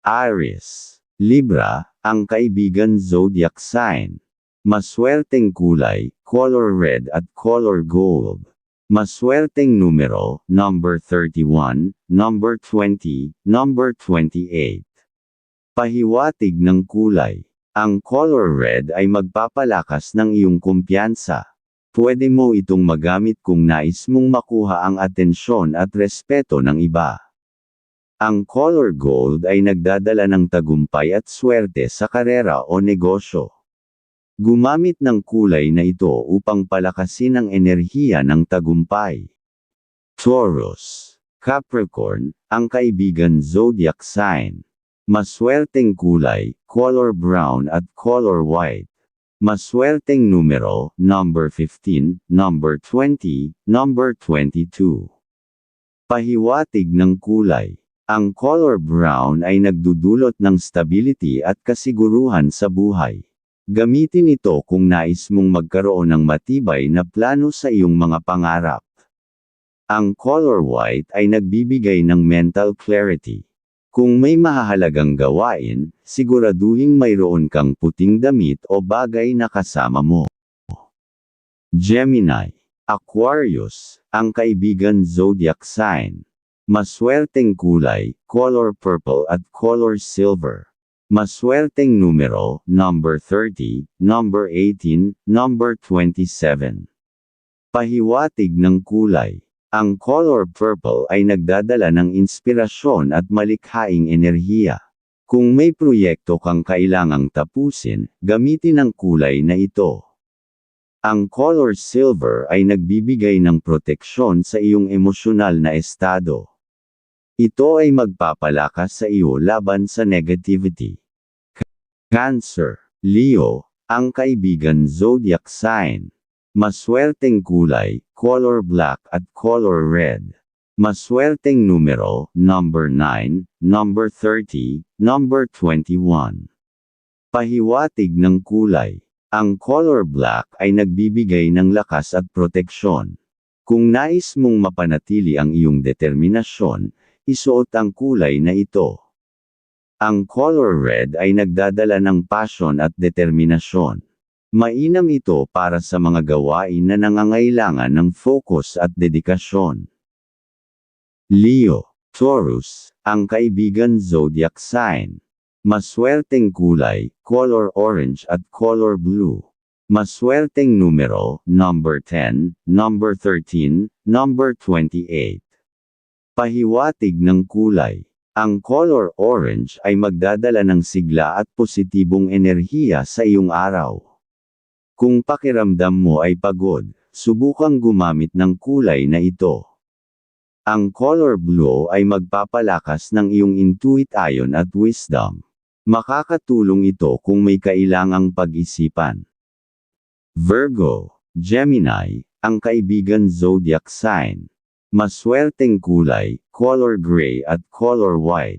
Aries, Libra, ang kaibigan zodiac sign. Maswerteng kulay, color red at color gold. Maswerteng numero, number 31, number 20, number 28. Pahiwatig ng kulay. Ang color red ay magpapalakas ng iyong kumpiyansa. Pwede mo itong magamit kung nais mong makuha ang atensyon at respeto ng iba. Ang color gold ay nagdadala ng tagumpay at swerte sa karera o negosyo. Gumamit ng kulay na ito upang palakasin ang enerhiya ng tagumpay. Taurus, Capricorn, ang kaibigan zodiac sign. Maswerteng kulay, color brown at color white. Maswerteng numero, number 15, number 20, number 22. Pahiwatig ng kulay. Ang color brown ay nagdudulot ng stability at kasiguruhan sa buhay. Gamitin ito kung nais mong magkaroon ng matibay na plano sa iyong mga pangarap. Ang color white ay nagbibigay ng mental clarity. Kung may mahahalagang gawain, siguraduhing mayroon kang puting damit o bagay na kasama mo. Gemini, Aquarius, ang kaibigan zodiac sign. Maswerteng kulay, color purple at color silver. Maswerteng numero, number 30, number 18, number 27. Pahiwatig ng kulay. Ang color purple ay nagdadala ng inspirasyon at malikhaing enerhiya. Kung may proyekto kang kailangang tapusin, gamitin ang kulay na ito. Ang color silver ay nagbibigay ng proteksyon sa iyong emosyonal na estado. Ito ay magpapalakas sa iyo laban sa negativity. Cancer, Leo, ang kaibigan zodiac sign. Maswerteng kulay, color black at color red. Maswerteng numero, number 9, number 30, number 21. Pahiwatig ng kulay. Ang color black ay nagbibigay ng lakas at proteksyon. Kung nais mong mapanatili ang iyong determinasyon, isuot ang kulay na ito. Ang color red ay nagdadala ng passion at determinasyon. Mainam ito para sa mga gawain na nangangailangan ng focus at dedikasyon. Leo, Taurus, ang kaibigan zodiac sign. Maswerteng kulay, color orange at color blue. Maswerteng numero, number 10, number 13, number 28. Pahiwatig ng kulay. Ang color orange ay magdadala ng sigla at positibong enerhiya sa iyong araw. Kung pakiramdam mo ay pagod, subukang gumamit ng kulay na ito. Ang color blue ay magpapalakas ng iyong intuit ayon at wisdom. Makakatulong ito kung may kailangang pag-isipan. Virgo, Gemini, ang kaibigan zodiac sign. Maswerteng kulay, color gray at color white.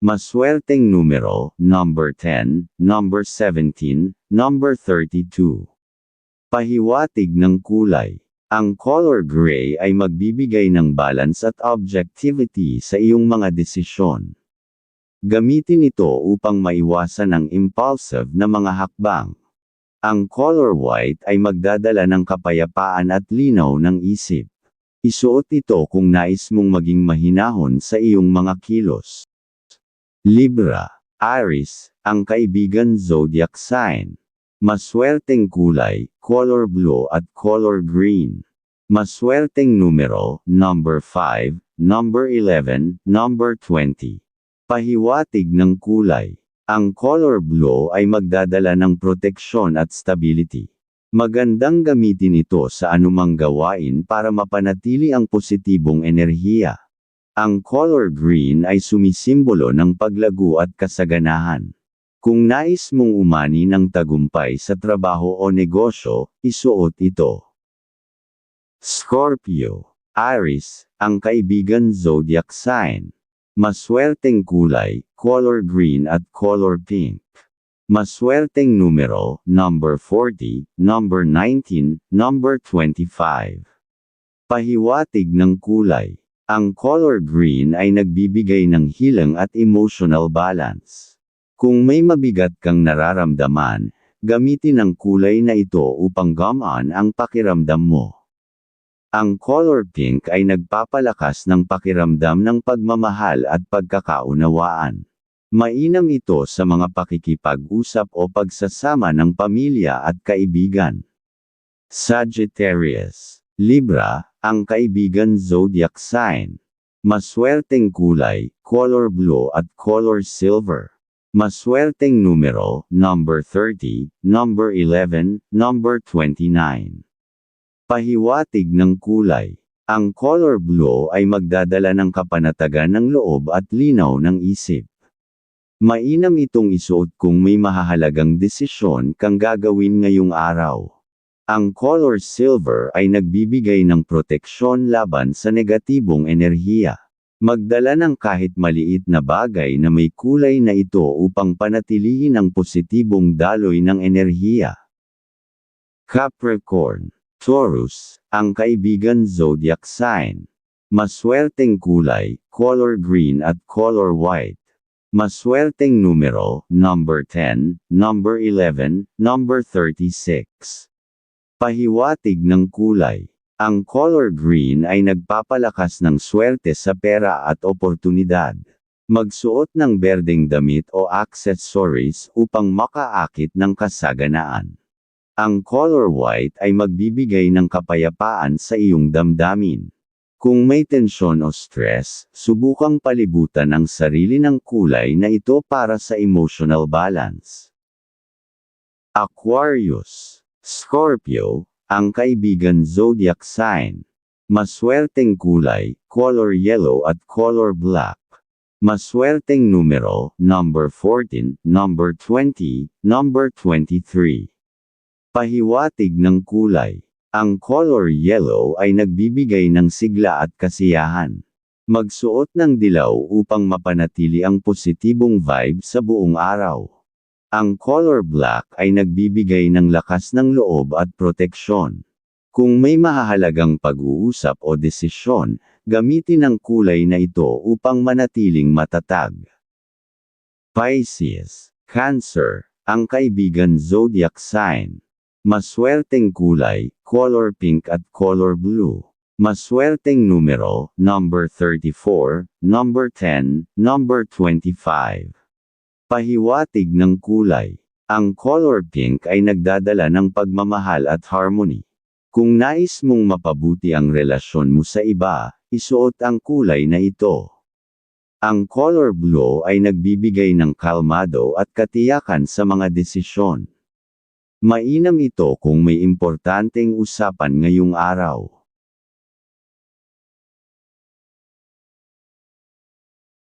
Maswerteng numero, number 10, number 17, number 32. Pahiwatig ng kulay. Ang color gray ay magbibigay ng balance at objectivity sa iyong mga desisyon. Gamitin ito upang maiwasan ang impulsive na mga hakbang. Ang color white ay magdadala ng kapayapaan at linaw ng isip. Isuot ito kung nais mong maging mahinahon sa iyong mga kilos. Libra, Aries, ang kaibigan zodiac sign. Maswerteng kulay, color blue at color green. Maswerteng numero, number 5, number 11, number 20. Pahiwatig ng kulay. Ang color blue ay magdadala ng proteksyon at stability. Magandang gamitin ito sa anumang gawain para mapanatili ang positibong enerhiya. Ang color green ay sumisimbolo ng paglago at kasaganahan. Kung nais mong umani ng tagumpay sa trabaho o negosyo, isuot ito. Scorpio, Aries, ang kaibigan zodiac sign. Maswerteng kulay, color green at color pink. Maswerteng numero, number 40, number 19, number 25. Pahiwatig ng kulay. Ang color green ay nagbibigay ng hilang at emotional balance. Kung may mabigat kang nararamdaman, gamitin ang kulay na ito upang gamaan ang pakiramdam mo. Ang color pink ay nagpapalakas ng pakiramdam ng pagmamahal at pagkakaunawaan. Mainam ito sa mga pakikipag-usap o pagsasama ng pamilya at kaibigan. Sagittarius, Libra, ang kaibigan zodiac sign. Maswerteng kulay, color blue at color silver. Maswerteng numero, number 30, number 11, number 29. Pahiwatig ng kulay. Ang color blue ay magdadala ng kapanatagan ng loob at linaw ng isip. Mainam itong isuot kung may mahahalagang desisyon kang gagawin ngayong araw. Ang color silver ay nagbibigay ng proteksyon laban sa negatibong enerhiya. Magdala ng kahit maliit na bagay na may kulay na ito upang panatilihin ang positibong daloy ng enerhiya. Capricorn, Taurus, ang kaibigan zodiac sign. Maswerteng kulay, color green at color white. Maswerteng numero, number 10, number 11, number 36. Pahiwatig ng kulay. Ang color green ay nagpapalakas ng swerte sa pera at oportunidad. Magsuot ng berdeng damit o accessories upang makaakit ng kasaganaan. Ang color white ay magbibigay ng kapayapaan sa iyong damdamin. Kung may tensyon o stress, subukang palibutan ang sarili ng kulay na ito para sa emotional balance. Aquarius, Scorpio, ang kaibigan zodiac sign. Maswerteng kulay, color yellow at color black. Maswerteng numero, number 14, number 20, number 23. Pahiwatig ng kulay. Ang color yellow ay nagbibigay ng sigla at kasiyahan. Magsuot ng dilaw upang mapanatili ang positibong vibe sa buong araw. Ang color black ay nagbibigay ng lakas ng loob at proteksyon. Kung may mahahalagang pag-uusap o desisyon, gamitin ang kulay na ito upang manatiling matatag. Pisces, Cancer, ang kaibigan zodiac sign. Maswerteng kulay, color pink at color blue. Maswerteng numero, number 34, number 10, number 25. Pahiwatig ng kulay. Ang color pink ay nagdadala ng pagmamahal at harmony. Kung nais mong mapabuti ang relasyon mo sa iba, isuot ang kulay na ito. Ang color blue ay nagbibigay ng kalmado at katiyakan sa mga desisyon. Mainam ito kung may importanteng usapan ngayong araw.